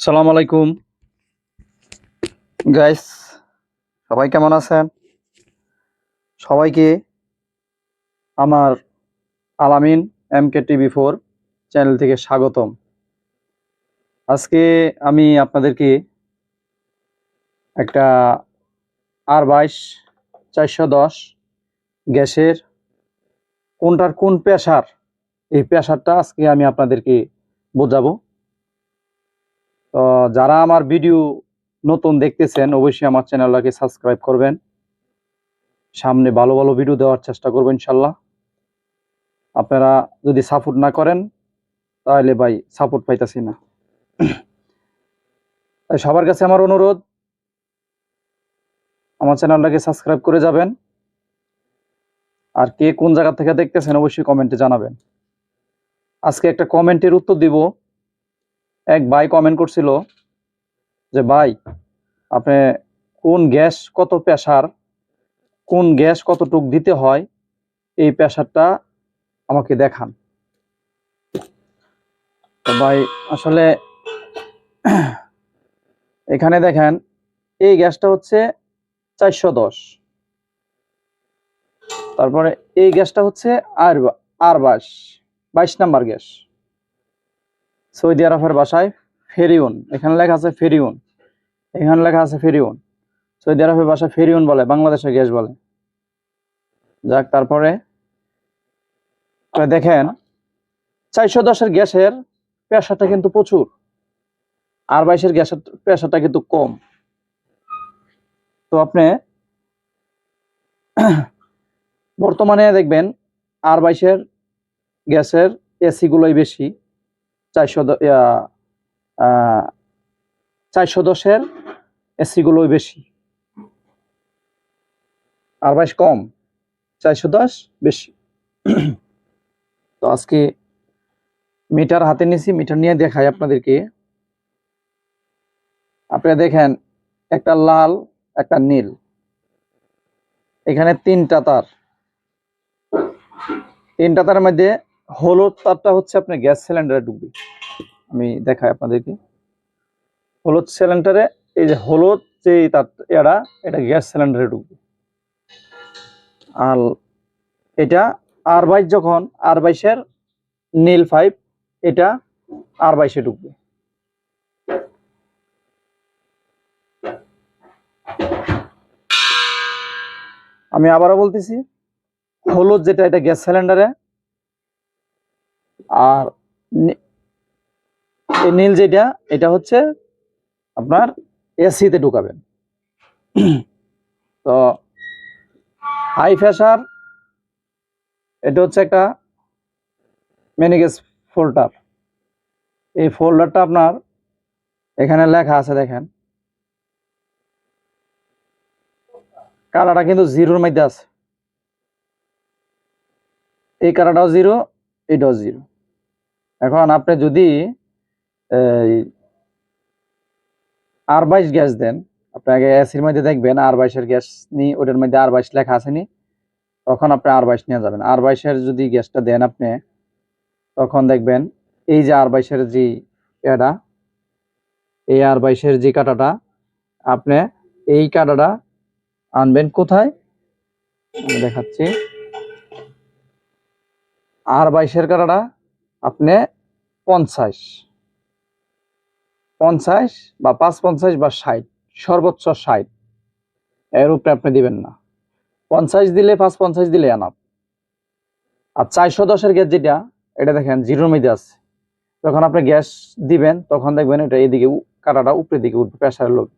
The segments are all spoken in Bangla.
সালাম আলাইকুম। গাইস সবাই কেমন আছেন? সবাইকে আমার Alamin M K TV four channel থেকে স্বাগতম। আজকে আমি আপনাদেরকে একটা আর বাইশ চারশো দশ গ্যাসের কোনটার কোন প্রেশার এই প্রেশারটা আজকে আমি আপনাদেরকে বোঝাবো। তো যারা আমার ভিডিও নতুন দেখতেছেন, অবশ্যই আমার চ্যানেলটাকে সাবস্ক্রাইব করবেন। সামনে ভালো ভালো ভিডিও দেওয়ার চেষ্টা করবেন ইনশাল্লাহ। আপনারা যদি সাপোর্ট না করেন, তাহলে ভাই সাপোর্ট পাইতাছি না। তাই সবার কাছে আমার অনুরোধ, আমার চ্যানেলটাকে সাবস্ক্রাইব করে যাবেন। আর কে কোন জায়গা থেকে দেখতেছেন, অবশ্যই কমেন্টে জানাবেন। আজকে একটা কমেন্টের উত্তর দিব। এক ভাই কমেন্ট করছিল যে, ভাই, আপনি কোন গ্যাস কত প্রেশার কোন গ্যাস কতটুক দিতে হয়, এই প্রেশারটা আমাকে দেখান। ভাই, আসলে এখানে দেখেন, এই গ্যাসটা হচ্ছে চারশো দশ। তারপরে এই গ্যাসটা হচ্ছে আর আর বাইশ বাইশ নাম্বার গ্যাস। সৌদি আরবের ভাষায় ফেরিউন। এখানে লেখা আছে ফেরিউন। এখানে লেখা আছে ফেরিউন। সৌদি আরবের ভাষায় ফেরিউন বলে বাংলাদেশের গ্যাস বলে। যাক, তারপরে দেখেন, চারশো দশের গ্যাসের পেশাটা কিন্তু প্রচুর। আর বাইশের গ্যাসের পেশাটা কিন্তু কম। তো আপনি বর্তমানে দেখবেন আর বাইশের গ্যাসের এসি গুলোই বেশি। চারশো দ- ইয়া, আহ, চারশো দশের এসি গুলোই বেশি। আর বাইশ কম চারশো দশ বেশি। তো আজকে মিটার হাতে নিছি মিটার নিয়ে দেখাই আপনাদেরকে। আপনারা দেখেন একটা লাল একটা নীল। এখানে তিনটা তার। তিনটা তার মধ্যে হলুদ তারটা হচ্ছে আপনার গ্যাস সিলিন্ডারে ঢুকবে আমি দেখাই আপনাদেরকে। হলুদ সিলিন্ডারে, এই যে হলুদ যে তার এরা, এটা গ্যাস সিলিন্ডারে ঢুকবে আর এটা আর বাইশ যখন আর বাইশের নীল ফাইভ এটা আর বাইশে ঢুকবে আমি আবারও বলতেছি হলুদ যেটা এটা গ্যাস সিলিন্ডারে আর নীল যেটা, এটা হচ্ছে আপনার এসিতে ঢুকাবেন। তো হাই প্রেশার এটা হচ্ছে একটা ম্যানিগেস ফোল্ডার এই ফোল্ডারটা আপনার এখানে লেখা আছে দেখেন। কালারটা কিন্তু জিরোর মধ্যে আছে। এই কালারটাও জিরো, এটাও জিরো। এখন আপনি যদি আর বাইশ গ্যাস দেন, আপনি আগে এসির মধ্যে দেখবেন আর বাইশের গ্যাস নি, ওটার মধ্যে আর বাইশ লেখা আছে নি, তখন আপনি আর বাইশ নিয়ে যাবেন। আর বাইশের যদি গ্যাসটা দেন আপনি, তখন দেখবেন এই যে আর বাইশের যে এটা এই আর বাইশের যে কাটাটা, আপনি এই কাটাটা আনবেন কোথায়? দেখাচ্ছি। আর বাইশের কাটাটা আপনি পঞ্চাশ। পঞ্চাশ বা পাঁচ পঞ্চাশ বা ষাট, সর্বোচ্চ ষাট। এর উপরে আপনি দিবেন না। পঞ্চাশ দিলে পাঁচ পঞ্চাশ দিলে আনাপ আর চারশো দশের গ্যাস যেটা, এটা দেখেন জিরোর মধ্যে আছে। যখন আপনি গ্যাস দিবেন, তখন দেখবেন এটা এদিকে কাটাটা উপরের দিকে উঠবে প্রেশারের লোক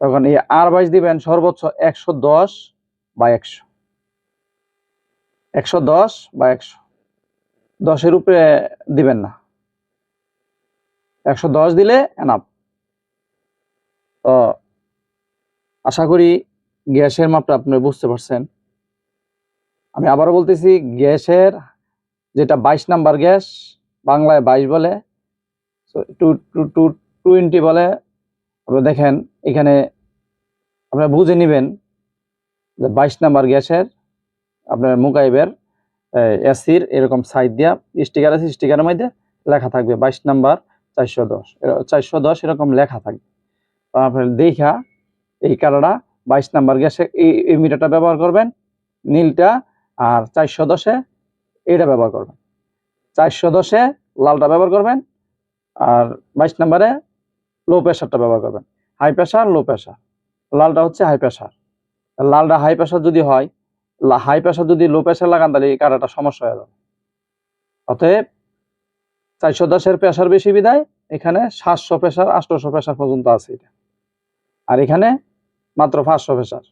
তখন এই আর বাইশ দিবেন, সর্বোচ্চ একশো দশ বা একশো। একশো দশ বা একশো। দশের উপরে দিবেন না। একশো দশ দিলে এনাফ তো আশা করি গ্যাসের মাপটা আপনি বুঝতে পারছেন। আমি আবারও বলতেছি, গ্যাসের যেটা বাইশ নাম্বার গ্যাস, বাংলায় বাইশ বলে টু টু টু টোয়েন্টি বলে আপনি দেখেন, এখানে আপনারা বুঝে নেবেন যে বাইশ নাম্বার গ্যাসের আপনার মুকাইবের এসির এরকম সাইড দিয়া স্টিকার আছে স্টিকারের মধ্যে লেখা থাকবে বাইশ নাম্বার চারশো দশ। চারশো দশ এরকম লেখা থাকবে। আপনার দেখা এই কালারটা বাইশ নাম্বার গ্যাসে এই এই মিটারটা ব্যবহার করবেন, নীলটা আর চারশো দশে এটা ব্যবহার করবেন। চারশো দশে লালটা ব্যবহার করবেন আর বাইশ নাম্বারে লো প্রেশারটা ব্যবহার করবেন। হাই প্রেশার লো প্রেশার লালটা হচ্ছে হাই প্রেশার লালটা হাই প্রেশার যদি হয় হাই প্রেশার যদি লো প্রেশার লাগান, তাহলে এই কারাটা সমস্যা হয়ে যাবে। অতএব চারশো দশের প্রেশার বেশি বিদায়, এখানে সাতশো প্রেশার আটশোশো প্রেশার পর্যন্ত আছে এটা। আর এখানে মাত্র পাঁচশো প্রেশার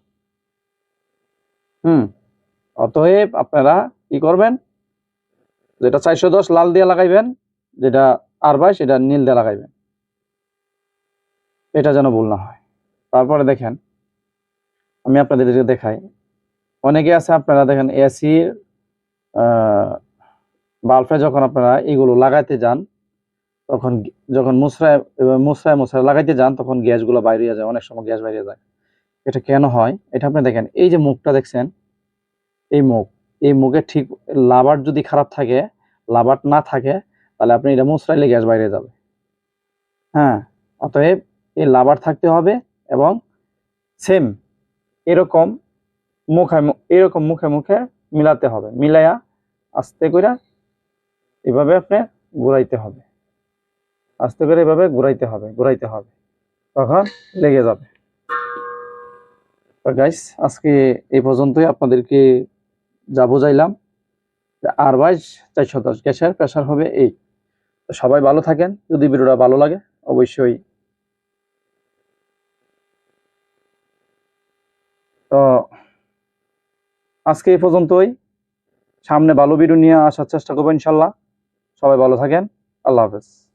হুম, অতএব আপনারা কি করবেন? যেটা চারশো দশ লাল দিয়ে লাগাইবেন, যেটা আর বাইশ, এটা নীল দিয়ে লাগাইবেন। এটা যেন ভুল না হয়। তারপরে দেখেন, আমি আপনাদের দেখাই। অনেকে আছে আপনারা দেখেন এসির বাল্বে যখন আপনারা এগুলো লাগাইতে যান, তখন যখন মুসরায় মুসরায় মুসরায় লাগাইতে যান, তখন গ্যাসগুলো বাইরে যায়, অনেক সময় গ্যাস বাইরে যায়। এটা কেন হয়? এটা আপনি দেখেন, এই যে মুখটা দেখছেন, এই মুখ, এই মুখে ঠিক লাভার যদি খারাপ থাকে, লাভার না থাকে, তাহলে আপনি এটা মুসরাইলে গ্যাস বাইরে যাবে। হ্যাঁ অতএব এই লাভার থাকতে হবে এবং সেম এরকম মুখে এরকম মুখে মুখে মিলাতে হবে। মিলাইয়া আস্তে করে এভাবে আপনি ঘুরাইতে হবে। আস্তে করে এভাবে ঘুরাইতে হবে ঘুরাইতে হবে। তখন লেগে যাবে। গাইস আজকে এই পর্যন্তই আপনাদেরকে যা বুঝাইলাম। আর বাইশ চারশো দশ গ্যাসের প্রেশার হবে এই। তো সবাই ভালো থাকেন। যদি ভিডিওটা ভালো লাগে, অবশ্যই তো আজকে এই পর্যন্তই। সামনে ভালো ভিডিও নিয়ে আসার চেষ্টা করব ইনশাল্লাহ। সবাই ভালো থাকেন। আল্লাহ হাফেজ।